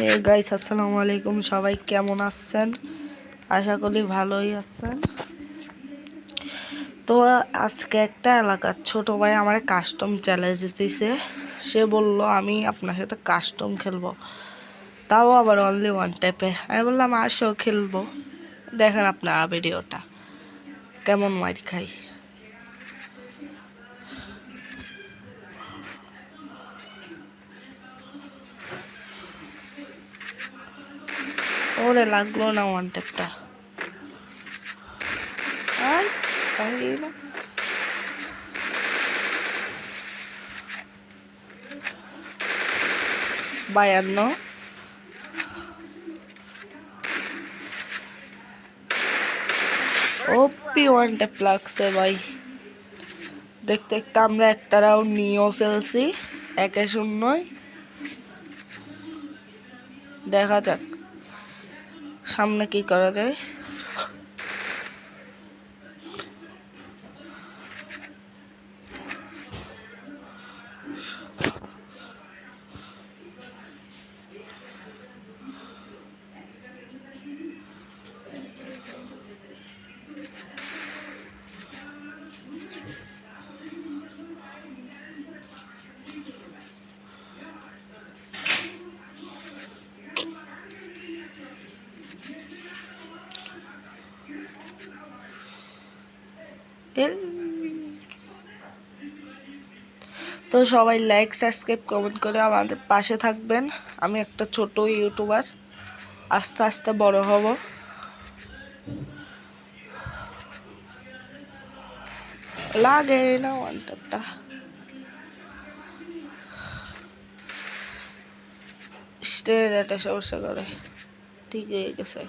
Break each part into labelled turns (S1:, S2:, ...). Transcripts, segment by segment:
S1: Hey guys আসসালামু আলাইকুম। সবাই কেমন আছেন? আশা করি ভালোই আছেন। তো, আজকে একটা এলাকার ছোট ভাই আমার কাস্টম চ্যালেঞ্জ দিতেছে সে বলল, আমি আপনার সাথে কাস্টম খেলব। তাও আবার অনলি ওয়ান টাইপে আমি বললাম, আসো, খেলব। দেখেন আপনার ভিডিওটা। কেমন মাইর খাই। ওরে লাগল না ওয়ান ট্যাপটা বায়ান্ন। ওপি ওয়ান ট্যাপ লাগছে ভাই। দেখতে দেখতে আমরা একটা রাউন্ড নিয়েও ফেলছি, একে শূন্যই। দেখা যাক। সামনে কি করা যায়? তো সবাই লাইক সাবস্ক্রাইব কমেন্ট করে আমাদের পাশে থাকবেন। আমি একটা ছোট ইউটিউবার আস্তে আস্তে বড় হব। লাগে না ওয়ান ট্যাপটা স্টের একটা সমস্যা করে। ঠিক হয়ে গেছে।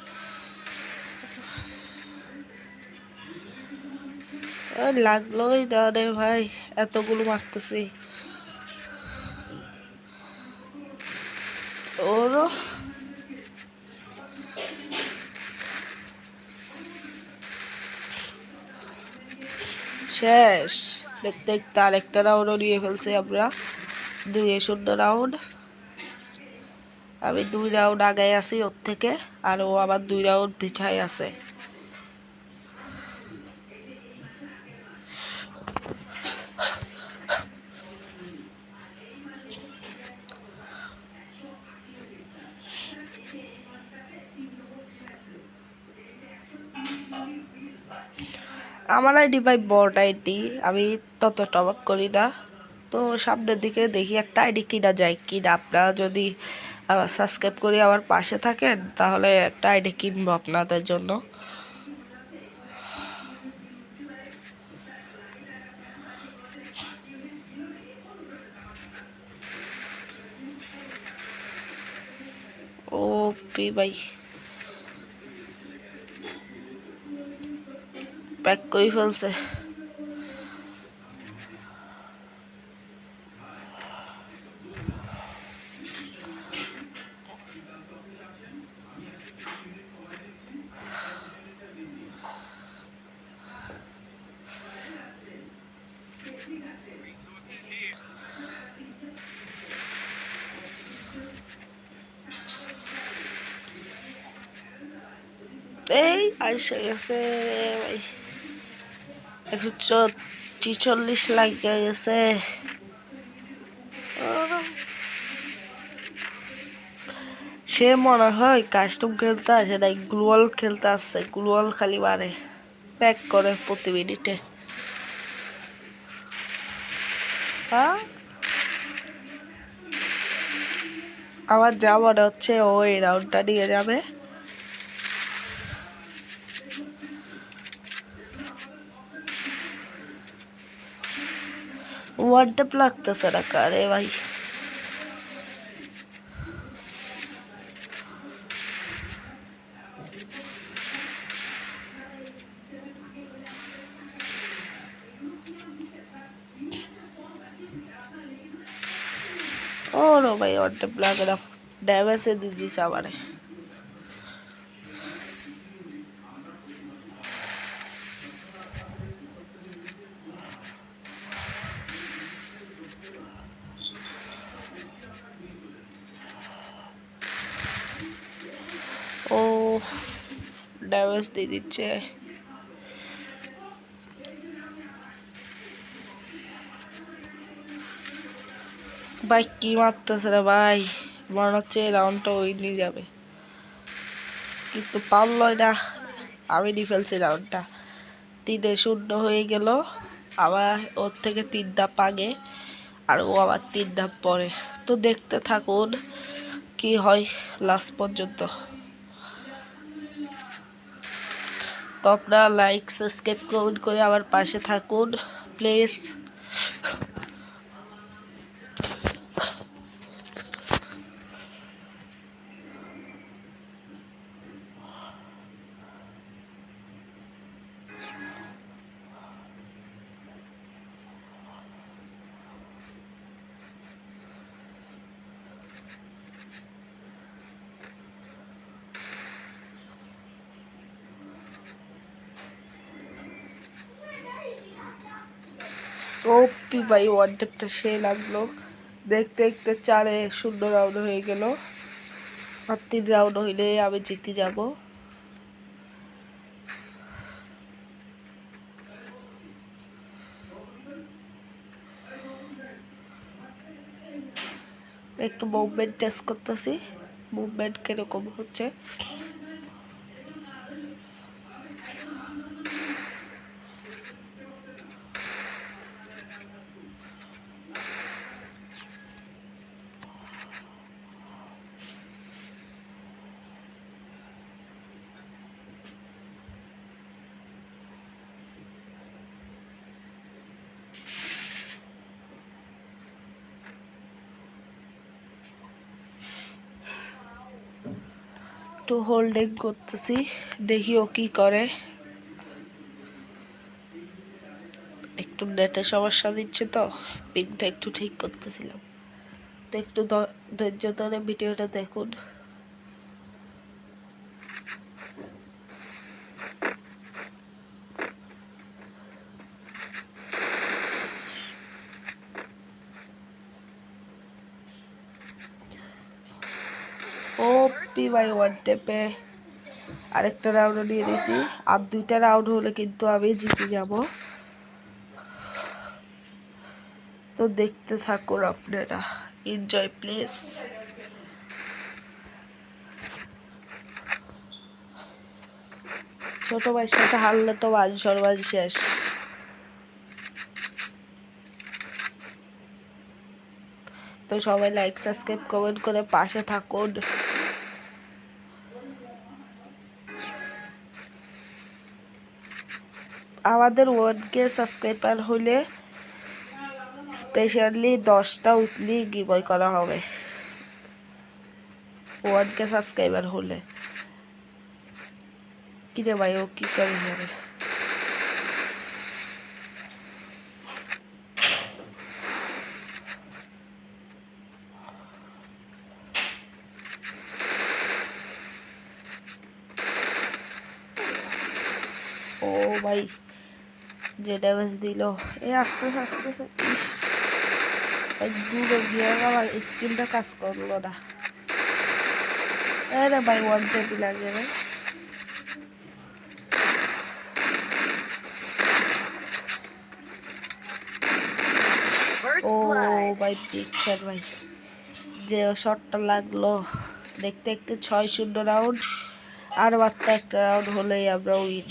S1: লাগলোই না রে ভাই, এতগুলো মারতেছি। ওরও। শেষ। দেখতে দেখতে আরেকটা রাউন্ডও নিয়ে ফেলছি আমরা। দুই শূন্য রাউন্ড আমি দুই রাউন্ড আগে আছি ওর থেকে, আর ও আবার দুই রাউন্ড পিছায় আছে। আমার আইডি ভাই বড় আইডি, আমি তত আপ করি না। তো সামনের দিকে দেখি একটা আইডি কিনা যায় কিনা। আপনারা যদি সাবস্ক্রাইব করে আমার পাশে থাকেন, তাহলে একটা আইডি কিনবো আপনাদের জন্য। ওপি ভাই। প্যাক করে ফেলছে? এই আইসে গেছে ভাই। একশো ছিচল্লিশ লাগে গেছে। সে মনে হয় কাস্টম খেলতে আসে নাই গ্লোয়াল খেলতে আসছে গ্লোয়াল খালি বারে প্যাক করে প্রতি মিনিটে আমার যা মনে হচ্ছে ও এই রাউন্ডটা নিয়ে যাবে। ওয়ান টেপ লাগতেছে না কারে ভাই ও নো ভাই ওয়ান টেপ লাগে না ড্যামেজে দিয়ে দিছে আমারে ড্যামেজ দিয়ে দিচ্ছে। ভাই, কি মারতেছে রে ভাই? মনে হচ্ছে রাউন্ডটা ওই নিয়ে যাবে। কিন্তু পারলই না। আমি নিয়ে ফেলছি রাউন্ডটা তিনে শূন্য হয়ে গেল। আবার ওর থেকে তিন ধাপ আগে। আর ও আবার তিন ধাপ পরে। তো দেখতে থাকুন কি হয় লাস্ট পর্যন্ত। তো আপনারা লাইক সাবস্ক্রাইব কমেন্ট করে আমার পাশে থাকুন। প্লিজ ওপি ভাই ওয়ান টেপটা সে লাগল দেখতে দেখতে চারে শূন্য রাউন্ড হয়ে গেল। আর তিন রাউন্ড হইলে আমি জিতে যাব। একটু মুভমেন্ট টেস্ট করতেছি। মুভমেন্ট কীরকম হচ্ছে? একটু হোল্ডিং করতেছি, দেখি ও কি করে। একটু নেটে সমস্যা দিচ্ছে তো পিংটা একটু ঠিক করতেছিলাম। তো একটু ধৈর্য ধরে ভিডিওটা দেখুন। পি বাই ওয়ান টেপে আরেকটা রাউন্ড নিয়ে নিয়েছি। আর দুইটা রাউন্ড হলে কিন্তু আমি জিতে যাব। তো দেখতে থাকুন আপনারা। এনজয় প্লিজ ছোট ভাইয়ের সাথে হারলে তো মান সম্মান শেষ। তো সবাই লাইক সাবস্ক্রাইব কমেন্ট করে পাশে থাকুন। আমাদের ওয়ান কে সাবস্ক্রাইবার হলে স্পেশালি দশটা উইকলি গিভওয়ে করা হবে। ওয়ান কে সাবস্ক্রাইবার হলে কিরে ভাই, ও কি করে যাবে ও ভাই যে ড্যামেজ দিল। এ আস্তে আস্তে আস্তে ইস দূরে গিয়ে আমার স্কিনটা কাজ করল না। আরে ভাই ওয়ান টেপি লাগে রে। ও ভাই পিকচার ভাই। যে শটটা লাগল দেখতে দেখতে ছয় শূন্য রাউন্ড আর মাত্র একটা রাউন্ড হলেই আমরা উইন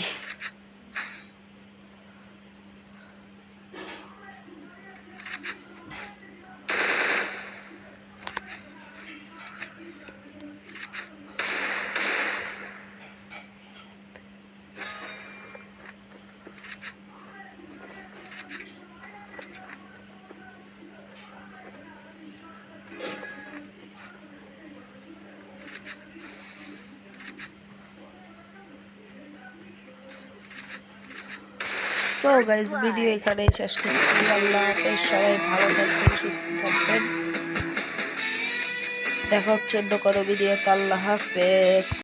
S1: সো গাইজ ভিডিও এখানেই শেষ করছি। আল্লাহ হাফেজ, সবাই ভালো থাকবেন, সুস্থ থাকবেন। দেখা হচ্ছে অন্য কোনো ভিডিওতে আল্লাহ হাফেজ।